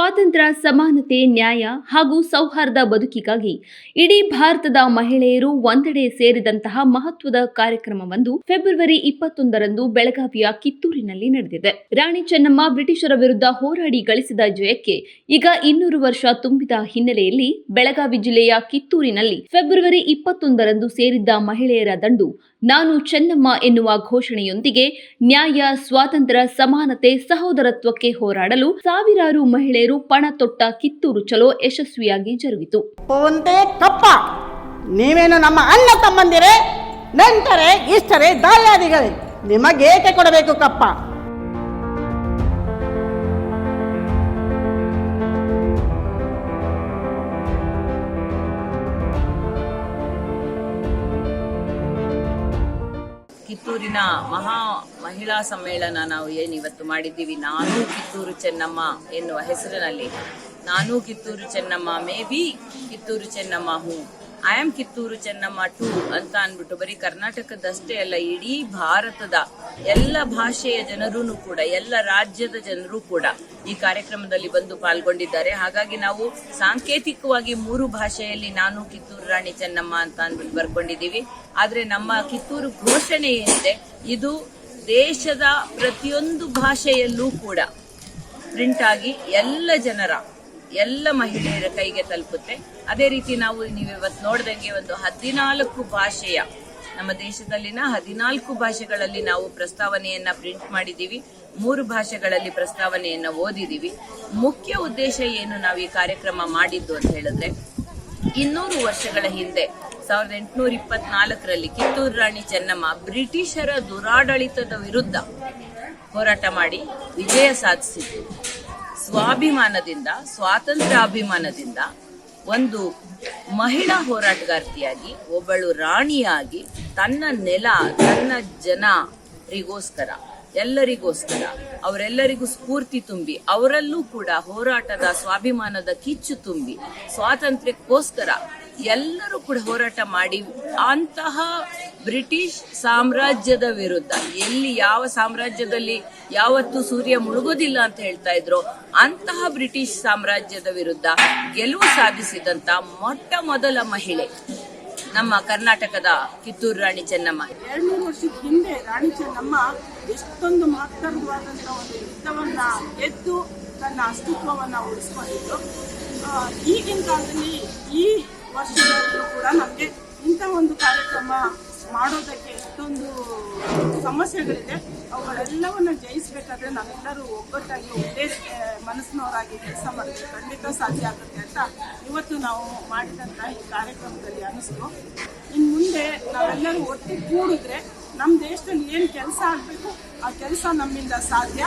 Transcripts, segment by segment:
ಸ್ವಾತಂತ್ರ್ಯ, ಸಮಾನತೆ, ನ್ಯಾಯ ಹಾಗೂ ಸೌಹಾರ್ದ ಬದುಕಿಗಾಗಿ ಇಡೀ ಭಾರತದ ಮಹಿಳೆಯರು ಒಂದೆಡೆ ಸೇರಿದಂತಹ ಮಹತ್ವದ ಕಾರ್ಯಕ್ರಮವೊಂದು ಫೆಬ್ರವರಿ ಇಪ್ಪತ್ತೊಂದರಂದು ಬೆಳಗಾವಿಯ ಕಿತ್ತೂರಿನಲ್ಲಿ ನಡೆದಿದೆ. ರಾಣಿ ಚೆನ್ನಮ್ಮ ಬ್ರಿಟಿಷರ ವಿರುದ್ಧ ಹೋರಾಡಿ ಗಳಿಸಿದ ಜಯಕ್ಕೆ ಈಗ ಇನ್ನೂರು ವರ್ಷ ತುಂಬಿದ ಹಿನ್ನೆಲೆಯಲ್ಲಿ ಬೆಳಗಾವಿ ಜಿಲ್ಲೆಯ ಕಿತ್ತೂರಿನಲ್ಲಿ ಫೆಬ್ರವರಿ ಇಪ್ಪತ್ತೊಂದರಂದು ಸೇರಿದ್ದ ಮಹಿಳೆಯರ ದಂಡು ನಾನು ಚೆನ್ನಮ್ಮ ಎನ್ನುವ ಘೋಷಣೆಯೊಂದಿಗೆ ನ್ಯಾಯ, ಸ್ವಾತಂತ್ರ್ಯ, ಸಮಾನತೆ, ಸಹೋದರತ್ವಕ್ಕೆ ಹೋರಾಡಲು ಸಾವಿರಾರು ಮಹಿಳೆಯರು ಪಣ ತೊಟ್ಟ ಕಿತ್ತೂರು ಚಲೋ ಯಶಸ್ವಿಯಾಗಿ ಜರುಗಿತು. ಒಂದೇ ಕಪ್ಪ. ನೀವೇನು ನಮ್ಮ ಅಣ್ಣ ತಮ್ಮಂದಿರೇ? ನಂತರೆ ಇಷ್ಟರೇ ದಾಯಾದಿಗಳೇ? ನಿಮಗೇಕೆ ಕೊಡಬೇಕು ಕಪ್ಪ? ಕಿತ್ತೂರಿನ ಮಹಾ ಮಹಿಳಾ ಸಮ್ಮೇಳನ ನಾವು ಏನು ಇವತ್ತು ಮಾಡಿದ್ದೀವಿ? ನಾನು ಕಿತ್ತೂರು ಚೆನ್ನಮ್ಮ ಎನ್ನುವ ಹೆಸರಿನಲ್ಲಿ. ನಾನು Kittur Chennamma. May be Kittur Chennamma who. I am Kittur Chennamma too ಅಂತ ಅಂದ್ಬಿಟ್ಟು ಬರೀ ಕರ್ನಾಟಕದಷ್ಟೇ ಅಲ್ಲ, ಇಡೀ ಭಾರತದ ಎಲ್ಲ ಭಾಷೆಯ ಜನರೂ ಕೂಡ, ಎಲ್ಲ ರಾಜ್ಯದ ಜನರು ಕೂಡ ಈ ಕಾರ್ಯಕ್ರಮದಲ್ಲಿ ಬಂದು ಪಾಲ್ಗೊಂಡಿದ್ದಾರೆ. ಹಾಗಾಗಿ ನಾವು ಸಾಂಕೇತಿಕವಾಗಿ ಮೂರು ಭಾಷೆಯಲ್ಲಿ ನಾನು ಕಿತ್ತೂರು ರಾಣಿ ಚೆನ್ನಮ್ಮ ಅಂತ ಅಂದ್ಬಿಟ್ಟು ಬರ್ಕೊಂಡಿದ್ದೀವಿ. ಆದ್ರೆ ನಮ್ಮ ಕಿತ್ತೂರು ಘೋಷಣೆ ಏನಿದೆ, ಇದು ದೇಶದ ಪ್ರತಿಯೊಂದು ಭಾಷೆಯಲ್ಲೂ ಕೂಡ ಪ್ರಿಂಟ್ ಆಗಿ ಎಲ್ಲ ಜನರ ಎಲ್ಲ ಮಹಿಳೆಯರ ಕೈಗೆ ತಲುಪುತ್ತೆ. ಅದೇ ರೀತಿ ನಾವು ನೀವು ಇವತ್ತು ನೋಡ್ದಂಗೆ ಒಂದು ಹದಿನಾಲ್ಕು ಭಾಷೆಯ, ನಮ್ಮ ದೇಶದಲ್ಲಿನ ಹದಿನಾಲ್ಕು ಭಾಷೆಗಳಲ್ಲಿ ನಾವು ಪ್ರಸ್ತಾವನೆಯನ್ನ ಪ್ರಿಂಟ್ ಮಾಡಿದ್ದೀವಿ. ಮೂರು ಭಾಷೆಗಳಲ್ಲಿ ಪ್ರಸ್ತಾವನೆಯನ್ನ ಓದಿದ್ದೀವಿ. ಮುಖ್ಯ ಉದ್ದೇಶ ಏನು ನಾವು ಈ ಕಾರ್ಯಕ್ರಮ ಮಾಡಿದ್ದು ಅಂತ ಹೇಳಿದ್ರೆ, ಇನ್ನೂರು ವರ್ಷಗಳ ಹಿಂದೆ, ಸಾವಿರದ ಎಂಟುನೂರ ಇಪ್ಪತ್ನಾಲ್ಕರಲ್ಲಿ ಕಿತ್ತೂರು ರಾಣಿ ಚೆನ್ನಮ್ಮ ಬ್ರಿಟಿಷರ ದುರಾಡಳಿತದ ವಿರುದ್ಧ ಹೋರಾಟ ಮಾಡಿ ವಿಜಯ ಸಾಧಿಸಿದ್ರು ಸ್ವಾಭಿಮಾನದಿಂದ, ಸ್ವಾತಂತ್ರ್ಯಾಭಿಮಾನದಿಂದ ಒಂದು ಮಹಿಳಾ ಹೋರಾಟಗಾರ್ತಿಯಾಗಿ, ಒಬ್ಬಳು ರಾಣಿಯಾಗಿ ತನ್ನ ನೆಲ, ತನ್ನ ಜನರಿಗೋಸ್ಕರ ಎಲ್ಲರಿಗೋಸ್ಕರ, ಅವರೆಲ್ಲರಿಗೂ ಸ್ಫೂರ್ತಿ ತುಂಬಿ, ಅವರಲ್ಲೂ ಕೂಡ ಹೋರಾಟದ, ಸ್ವಾಭಿಮಾನದ ಕಿಚ್ಚು ತುಂಬಿ, ಸ್ವಾತಂತ್ರ್ಯಕ್ಕೋಸ್ಕರ ಎಲ್ಲರೂ ಕೂಡ ಹೋರಾಟ ಮಾಡಿ ಅಂತಹ ಬ್ರಿಟಿಷ್ ಸಾಮ್ರಾಜ್ಯದ ವಿರುದ್ಧ ಎಲ್ಲಿ ಯಾವ ಸಾಮ್ರಾಜ್ಯದಲ್ಲಿ ಯಾವತ್ತೂ ಸೂರ್ಯ ಮುಳುಗೋದಿಲ್ಲ ಅಂತ ಹೇಳ್ತಾ ಇದ್ರು, ಅಂತಹ ಬ್ರಿಟಿಷ್ ಸಾಮ್ರಾಜ್ಯದ ವಿರುದ್ಧ ಗೆಲುವು ಸಾಧಿಸಿದಂತ ಮೊಟ್ಟ ಮೊದಲ ಮಹಿಳೆ ನಮ್ಮ ಕರ್ನಾಟಕದ ಕಿತ್ತೂರು ರಾಣಿ ಚೆನ್ನಮ್ಮ. ಎರಡ್ನೂರು ವರ್ಷದ ಹಿಂದೆ ರಾಣಿ ಚೆನ್ನಮ್ಮ ಎಷ್ಟೊಂದು ಮಹತ್ತರವಾದಂತಹ ಒಂದು ಯುದ್ಧವನ್ನ ಎದ್ದು ತನ್ನ ಅಸ್ತಿತ್ವವನ್ನ ಉಳಿಸ್ಕೊಂಡಿದ್ರು. ಈಗಿನ ಕಾಲದಲ್ಲಿ ಈ ವರ್ಷದಲ್ಲೂ ಕೂಡ ನಮಗೆ ಇಂಥ ಒಂದು ಕಾರ್ಯಕ್ರಮ ಮಾಡೋದಕ್ಕೆ ಎಷ್ಟೊಂದು ಸಮಸ್ಯೆಗಳಿದೆ. ಅವುಗಳೆಲ್ಲವನ್ನು ಜಯಿಸಬೇಕಾದ್ರೆ ನಾವೆಲ್ಲರೂ ಒಗ್ಗಟ್ಟಾಗಿ ಒಂದೇ ಮನಸ್ಸಿನವರಾಗಿ ಕೆಲಸ ಮಾಡಿದ್ರೆ ಖಂಡಿತ ಸಾಧ್ಯ ಆಗುತ್ತೆ ಅಂತ ಇವತ್ತು ನಾವು ಮಾಡಿದಂಥ ಈ ಕಾರ್ಯಕ್ರಮದಲ್ಲಿ ಅನಿಸ್ತು ಇನ್ನು ಮುಂದೆ ನಾವೆಲ್ಲರೂ ಒಟ್ಟು ಕೂಡಿದ್ರೆ ನಮ್ಮ ದೇಶದಲ್ಲಿ ಏನು ಕೆಲಸ ಆಗಬೇಕು ಆ ಕೆಲಸ ನಮ್ಮಿಂದ ಸಾಧ್ಯ.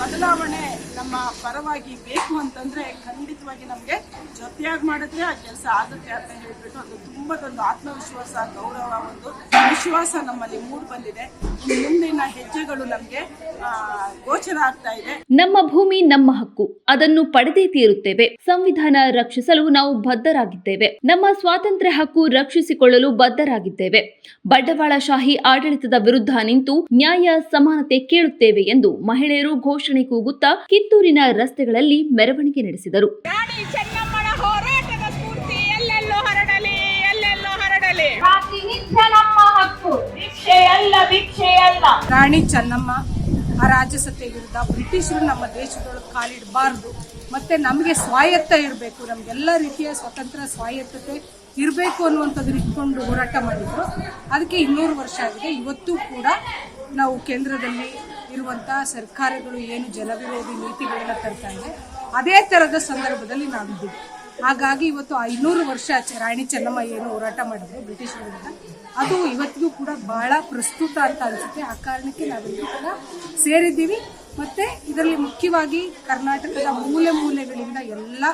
ಬದಲಾವಣೆ ನಮ್ಮ ಪರವಾಗಿ ಬೇಕು ಅಂತಂದ್ರೆ ಖಂಡಿತವಾಗಿ ನಮಗೆ ಜೊತೆಯಾಗಿ ಮಾಡಿದ್ರೆ ಆ ಕೆಲಸ ಆಗುತ್ತೆ ಅಂತ ಹೇಳ್ಬಿಟ್ಟು ಅದು ತುಂಬದೊಂದು ಆತ್ಮವಿಶ್ವಾಸ, ಗೌರವ ಒಂದು ವಿಶ್ವಾಸ ನಮ್ಮಲ್ಲಿ ಮೂಡ್ ಬಂದಿದೆ. ಮುಂದಿನ ಹೆಜ್ಜೆಗಳು ನಮಗೆ ಗೋಚರ ಆಗ್ತಾ ಇದೆ. ನಮ್ಮ ಭೂಮಿ, ನಮ್ಮ ಹಕ್ಕು, ಅದನ್ನು ಪಡೆದೇ ತೀರುತ್ತೇವೆ. ಸಂವಿಧಾನ ರಕ್ಷಿಸಲು ನಾವು ಬದ್ಧರಾಗಿದ್ದೇವೆ. ನಮ್ಮ ಸ್ವಾತಂತ್ರ್ಯ ಹಕ್ಕು ರಕ್ಷಿಸಿಕೊಳ್ಳಲು ಬದ್ಧರಾಗಿದ್ದೇವೆ. ಬಂಡವಾಳಶಾಹಿ ಆಡಳಿತದ ವಿರುದ್ಧ ನಿಂತು ನ್ಯಾಯ ಸಮಾನತೆ ಕೇಳುತ್ತೇವೆ ಎಂದು ಮಹಿಳೆಯರು ಘೋಷಣೆ ಕೂಗುತ್ತಾ ಕಿತ್ತೂರಿನ ರಸ್ತೆಗಳಲ್ಲಿ ಮೆರವಣಿಗೆ ನಡೆಸಿದರು. ರಾಣಿ ಚೆನ್ನಮ್ಮನ ಹೋರಾಟದ ಸ್ಫೂರ್ತಿ ಎಲ್ಲೆಲ್ಲೋ ಹರಡಲಿ ಎಲ್ಲೆಲ್ಲೋ ಹರಡಲಿ. ಪ್ರಾತಿನಿಧ್ಯ ನಮ್ಮ ಹಕ್ಕು. ಭಿಕ್ಷೆ ಅಲ್ಲ ಭಿಕ್ಷೆ ಅಲ್ಲ. ರಾಣಿ ಚೆನ್ನಮ್ಮ ಆ ರಾಜಸತ್ತೆ ವಿರುದ್ಧ ಬ್ರಿಟಿಷರು ನಮ್ಮ ದೇಶದೊಳಗೆ ಕಾಲಿಡಬಾರ್ದು. ಮತ್ತೆ ನಮಗೆ ಸ್ವಾಯತ್ತ ಇರಬೇಕು. ನಮಗೆಲ್ಲ ರೀತಿಯ ಸ್ವತಂತ್ರ ಸ್ವಾಯತ್ತತೆ ಇರಬೇಕು ಅನ್ನುವಂಥದ್ದು ಇಟ್ಕೊಂಡು ಹೋರಾಟ ಮಾಡಿದ್ರು. ಅದಕ್ಕೆ ಇನ್ನೂರು ವರ್ಷ ಆಗಿದೆ. ಇವತ್ತು ಕೂಡ ನಾವು ಕೇಂದ್ರದಲ್ಲಿ ಇರುವಂಥ ಸರ್ಕಾರಗಳು ಏನು ಜನವಿರೋಧಿ ನೀತಿಗಳನ್ನ ತರ್ತಾ ಇದೆ, ಅದೇ ಥರದ ಸಂದರ್ಭದಲ್ಲಿ ನಾವಿದ್ದೀವಿ ಹಾಗಾಗಿ ಇವತ್ತು ಐನೂರು ವರ್ಷ ರಾಣಿ ಚೆನ್ನಮ್ಮ ಏನು ಹೋರಾಟ ಮಾಡಿದ್ರು ಬ್ರಿಟಿಷ್ ವಿರುದ್ಧ ಅದು ಇವತ್ತಿಗೂ ಕೂಡ ಬಹಳ ಪ್ರಸ್ತುತ ಅಂತ ಅನಿಸುತ್ತೆ. ಆ ಕಾರಣಕ್ಕೆ ನಾವೆಲ್ಲರೂ ಕೂಡ ಸೇರಿದ್ದೀವಿ. ಮತ್ತೆ ಇದರಲ್ಲಿ ಮುಖ್ಯವಾಗಿ ಕರ್ನಾಟಕದ ಮೂಲೆ ಮೂಲೆಗಳಿಂದ ಎಲ್ಲ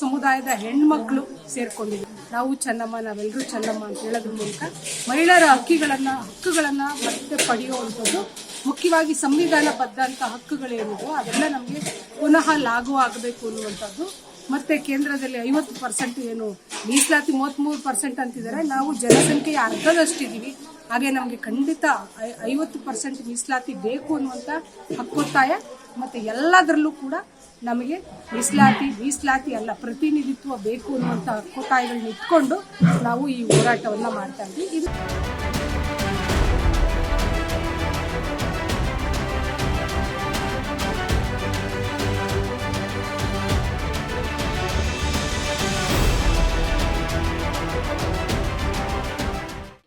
ಸಮುದಾಯದ ಹೆಣ್ಮಕ್ಳು ಸೇರ್ಕೊಂಡಿದ್ದೀವಿ ನಾವು ಚೆನ್ನಮ್ಮ ನಾವೆಲ್ಲರೂ ಚೆನ್ನಮ್ಮ ಅಂತ ಹೇಳೋದ್ರ ಮೂಲಕ ಮಹಿಳೆಯರ ಹಕ್ಕಿಗಳನ್ನ, ಹಕ್ಕುಗಳನ್ನ ಮತ್ತೆ ಪಡೆಯುವಂಥದ್ದು, ಮುಖ್ಯವಾಗಿ ಸಂವಿಧಾನಬದ್ಧ ಅಂತ ಹಕ್ಕುಗಳೇನಿದೆ ಅದೆಲ್ಲ ನಮಗೆ ಪುನಃ ಲಾಗು ಆಗಬೇಕು ಅನ್ನುವಂಥದ್ದು. ಮತ್ತೆ ಕೇಂದ್ರದಲ್ಲಿ ಐವತ್ತು ಪರ್ಸೆಂಟ್ ಏನು ಮೀಸಲಾತಿ ಮೂವತ್ತ್ಮೂರು ಪರ್ಸೆಂಟ್ ಅಂತಿದ್ದಾರೆ. ನಾವು ಜನಸಂಖ್ಯೆಯ ಅರ್ಧದಷ್ಟಿದ್ದೀವಿ. ಹಾಗೆ ನಮಗೆ ಖಂಡಿತ ಐವತ್ತು ಪರ್ಸೆಂಟ್ ಮೀಸಲಾತಿ ಬೇಕು ಅನ್ನುವಂಥ ಹಕ್ಕೊತ್ತಾಯ ಮತ್ತು ಎಲ್ಲದರಲ್ಲೂ ಕೂಡ ನಮಗೆ ಮೀಸಲಾತಿ ಮೀಸಲಾತಿ ಅಲ್ಲ, ಪ್ರತಿನಿಧಿತ್ವ ಬೇಕು ಅನ್ನುವಂಥ ಹಕ್ಕೊತ್ತಾಯಗಳನ್ನ ಇಟ್ಕೊಂಡು ನಾವು ಈ ಹೋರಾಟವನ್ನು ಮಾಡ್ತಾ ಇದ್ವಿ. ಇದು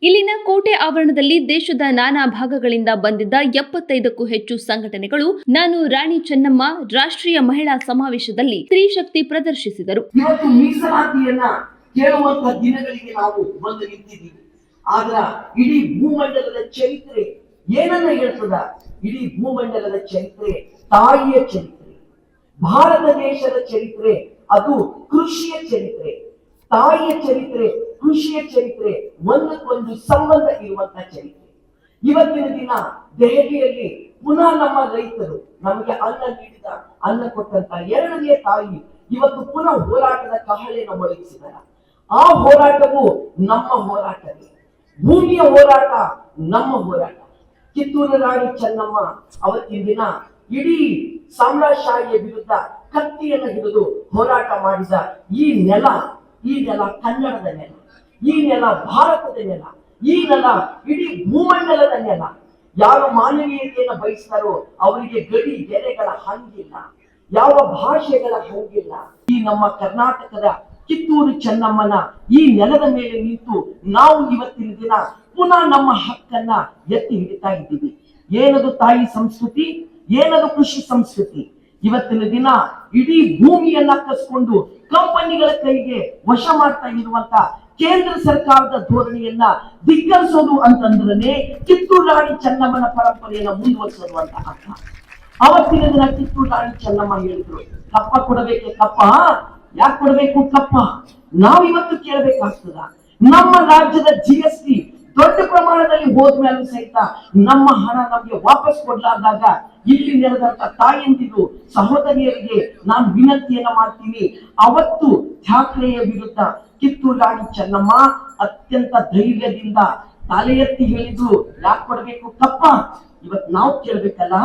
ಇಲ್ಲಿನ ಕೋಟೆ ಆವರಣದಲ್ಲಿ ದೇಶದ ನಾನಾ ಭಾಗಗಳಿಂದ ಬಂದಿದ್ದ ಎಪ್ಪತ್ತೈದಕ್ಕೂ ಹೆಚ್ಚು ಸಂಘಟನೆಗಳು ನಾನು ರಾಣಿ ಚೆನ್ನಮ್ಮ ರಾಷ್ಟ್ರೀಯ ಮಹಿಳಾ ಸಮಾವೇಶದಲ್ಲಿ ಸ್ತ್ರೀ ಶಕ್ತಿ ಪ್ರದರ್ಶಿಸಿದರು. ಕೇಳುವಂತ ದಿನಗಳಿಗೆ ನಾವು ಬಂದು ನಿಂತಿದ್ದೀವಿ. ಆದ್ರ ಇಡೀ ಭೂಮಂಡಲದ ಚರಿತ್ರೆ ಏನನ್ನ ಹೇಳ್ತದ? ಇಡೀ ಭೂಮಂಡಲದ ಚರಿತ್ರೆ ತಾಯಿಯ ಚರಿತ್ರೆ, ಭಾರತ ದೇಶದ ಚರಿತ್ರೆ, ಅದು ಕೃಷಿಯ ಚರಿತ್ರೆ, ತಾಯಿಯ ಚರಿತ್ರೆ ಕೃಷಿಯ ಚರಿತ್ರೆ ಒಂದಕ್ಕೊಂದು ಸಂಬಂಧ ಇರುವಂತ ಚರಿತ್ರೆ. ಇವತ್ತಿನ ದಿನ ದೆಹಲಿಯಲ್ಲಿ ಪುನಃ ನಮ್ಮ ರೈತರು ನಮಗೆ ಅನ್ನ ನೀಡಿದ, ಅನ್ನ ಕೊಟ್ಟಂತ ಎರಡನೇ ತಾಯಿ ಇವತ್ತು ಪುನಃ ಹೋರಾಟದ ಕಹಳೆಯನ್ನು ಮೊಳಗಿಸಿದಾರೆ ಆ ಹೋರಾಟವು ನಮ್ಮ ಹೋರಾಟವೇ ಭೂಮಿಯ ಹೋರಾಟ ನಮ್ಮ ಹೋರಾಟ. ಕಿತ್ತೂರು ರಾಣಿ ಚೆನ್ನಮ್ಮ ಅವತ್ತಿನ ದಿನ ಇಡೀ ಸಾಮ್ರಾಜ್ಯಶಾಹಿಯ ವಿರುದ್ಧ ಕತ್ತಿಯನ್ನು ಹಿಡಿದು ಹೋರಾಟ ಮಾಡಿದ ಈ ನೆಲ ಈ ನೆಲ ಕನ್ನಡದ ನೆಲ. ಈ ನೆಲ ಭಾರತದ ನೆಲ ಈ ನೆಲ ಇಡೀ ಭೂಮಂಡಲದ ನೆಲ ಯಾರು ಮಾನವೀಯತೆಯನ್ನು ಬಯಸ್ತಾರೋ ಅವರಿಗೆ ಗಡಿ ಗೆರೆಗಳ ಹಂಗಿಲ್ಲ, ಯಾವ ಭಾಷೆಗಳ ಹಂಗಿಲ್ಲ. ಈ ನಮ್ಮ ಕರ್ನಾಟಕದ ಕಿತ್ತೂರು ಚೆನ್ನಮ್ಮನ ಈ ನೆಲದ ಮೇಲೆ ನಿಂತು ನಾವು ಇವತ್ತಿನ ದಿನ ಪುನಃ ನಮ್ಮ ಹಕ್ಕನ್ನ ಎತ್ತಿ ಹಿಡಿತಾ ಇದ್ದೀವಿ. ಏನದು ತಾಯಿ ಸಂಸ್ಕೃತಿ, ಏನದು ಕೃಷಿ ಸಂಸ್ಕೃತಿ? ಇವತ್ತಿನ ದಿನ ಇಡೀ ಭೂಮಿಯನ್ನ ಕಸ್ಕೊಂಡು ಕಂಪನಿಗಳ ಕೈಗೆ ವಶ ಮಾಡ್ತಾ ಇರುವಂತ ಕೇಂದ್ರ ಸರ್ಕಾರದ ಧೋರಣೆಯನ್ನ ಧಿಕ್ಕರಿಸೋದು ಅಂತಂದ್ರೆ ಕಿತ್ತೂರು ರಾಣಿ ಚೆನ್ನಮ್ಮನ ಪರಂಪರೆಯನ್ನ ಮುಂದುವರಿಸೋದು ಅಂತ ಅರ್ಥ. ಅವತ್ತಿನ ದಿನ ಕಿತ್ತೂರು ರಾಣಿ ಚೆನ್ನಮ್ಮ ಹೇಳಿದ್ರು, ಕಪ್ಪ ಕೊಡಬೇಕೆ ಕಪ್ಪ? ಯಾಕೆ ಕೊಡಬೇಕು ಕಪ್ಪ? ನಾವ್ ಇವತ್ತು ಕೇಳಬೇಕಾಗ್ತದ. ನಮ್ಮ ರಾಜ್ಯದ ಜಿ ಎಸ್ ಟಿ ದೊಡ್ಡ ಪ್ರಮಾಣದಲ್ಲಿ ಹೋದ್ಮೇಲೂ ಸಹಿತ ನಮ್ಮ ಹಣ ನಮ್ಗೆ ವಾಪಸ್ ಕೊಡ್ಲಾರ್ದಾಗ ಇಲ್ಲಿ ನೆರೆದಂತ ತಾಯಂದಿರು, ಸಹೋದರಿಯರಿಗೆ ನಾನು ವಿನಂತಿಯನ್ನ ಮಾಡ್ತೀನಿ. ಅವತ್ತು ಠಾಕ್ರೆಯ ವಿರುದ್ಧ ಕಿತ್ತೂರು ರಾಣಿ ಚೆನ್ನಮ್ಮ ಅತ್ಯಂತ ಧೈರ್ಯದಿಂದ ತಲೆ ಎತ್ತಿ ಹೇಳಿದ್ರು, ಯಾಕೆ ಕೊಡಬೇಕು ತಪ್ಪ? ಇವತ್ ನಾವು ಕೇಳ್ಬೇಕಲ್ಲ?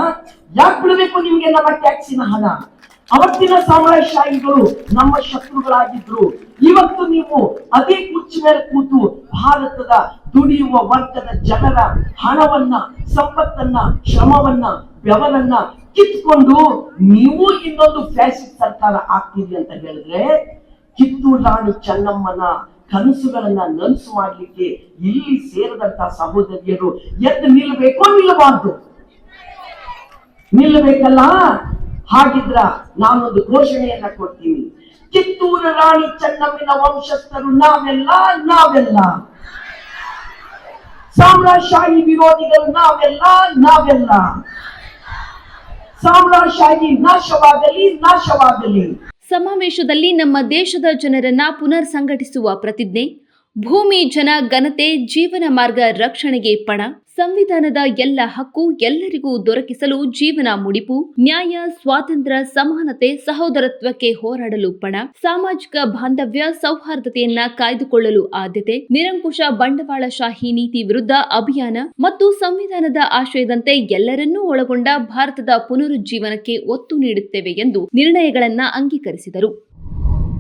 ಯಾಕೆ ಬಿಡಬೇಕು ನಿಮ್ಗೆ ನಮ್ಮ ಟ್ಯಾಕ್ಸಿನ ಹಣ? ಅವತ್ತಿನ ಸಾಮ್ರಾಜ್ಯಶಾಹಿಗಳು ನಮ್ಮ ಶತ್ರುಗಳಾಗಿದ್ರು. ಇವತ್ತು ನೀವು ಅದೇ ಕುರ್ಚಿ ಮೇಲೆ ಕೂತು ಭಾರತದ ದುಡಿಯುವ ವರ್ಗದ ಜನರ ಹಣವನ್ನ, ಸಂಪತ್ತನ್ನ, ಶ್ರಮವನ್ನ, ಬೆವರನ್ನ ಕಿತ್ಕೊಂಡು ನೀವು ಇನ್ನೊಂದು ಫ್ಯಾಸಿಸ್ಟ್ ಸರ್ಕಾರ ಆಗ್ತೀರಿ ಅಂತ ಹೇಳಿದ್ರೆ ಕಿತ್ತೂರು ರಾಣಿ ಚೆನ್ನಮ್ಮನ ಕನಸುಗಳನ್ನ ನನಸು ಮಾಡ್ಲಿಕ್ಕೆ ಇಲ್ಲಿ ಸೇರಿದಂತ ಸಹೋದರಿಯರು ಎದ್ದು ನಿಲ್ಬೇಕೋ ನಿಲ್ಲಬಾರ್ದು? ನಿಲ್ಲಬೇಕಲ್ಲ? ಹಾಗಿದ್ರ ನಾನೊಂದು ಘೋಷಣೆಯನ್ನ ಕೊಡ್ತೀನಿ. ಕಿತ್ತೂರು ರಾಣಿ ಚೆನ್ನಮ್ಮನ ವಂಶಸ್ಥರು ನಾವೆಲ್ಲ ನಾವೆಲ್ಲ. ಸಾಮ್ರಾಜ್ಯಶಾಹಿ ವಿರೋಧಿಗಳು ನಾವೆಲ್ಲ ನಾವೆಲ್ಲ. ಸಾಮ್ರಾಜ್ಯಶಾಹಿ ನಾಶವಾಗಲಿ ನಾಶವಾಗಲಿ. ಸಮಾವೇಶದಲ್ಲಿ ನಮ್ಮ ದೇಶದ ಜನರನ್ನ ಪುನರ್ ಸಂಘಟಿಸುವ ಪ್ರತಿಜ್ಞೆ ಭೂಮಿ ಜನ ಘನತೆ, ಜೀವನ ಮಾರ್ಗ ರಕ್ಷಣೆಗೆ ಪಣ. ಸಂವಿಧಾನದ ಎಲ್ಲ ಹಕ್ಕು ಎಲ್ಲರಿಗೂ ದೊರಕಿಸಲು ಜೀವನ ಮುಡಿಪು. ನ್ಯಾಯ, ಸ್ವಾತಂತ್ರ್ಯ, ಸಮಾನತೆ, ಸಹೋದರತ್ವಕ್ಕೆ ಹೋರಾಡಲು ಪಣ. ಸಾಮಾಜಿಕ ಬಾಂಧವ್ಯ, ಸೌಹಾರ್ದತೆಯನ್ನ ಕಾಯ್ದುಕೊಳ್ಳಲು ಆದ್ಯತೆ. ನಿರಂಕುಶ ಬಂಡವಾಳಶಾಹಿ ನೀತಿ ವಿರುದ್ಧ ಅಭಿಯಾನ ಮತ್ತು ಸಂವಿಧಾನದ ಆಶಯದಂತೆ ಎಲ್ಲರನ್ನೂ ಒಳಗೊಂಡ ಭಾರತದ ಪುನರುಜ್ಜೀವನಕ್ಕೆ ಒತ್ತು ನೀಡುತ್ತೇವೆ ಎಂದು ನಿರ್ಣಯಗಳನ್ನ ಅಂಗೀಕರಿಸಿದರು.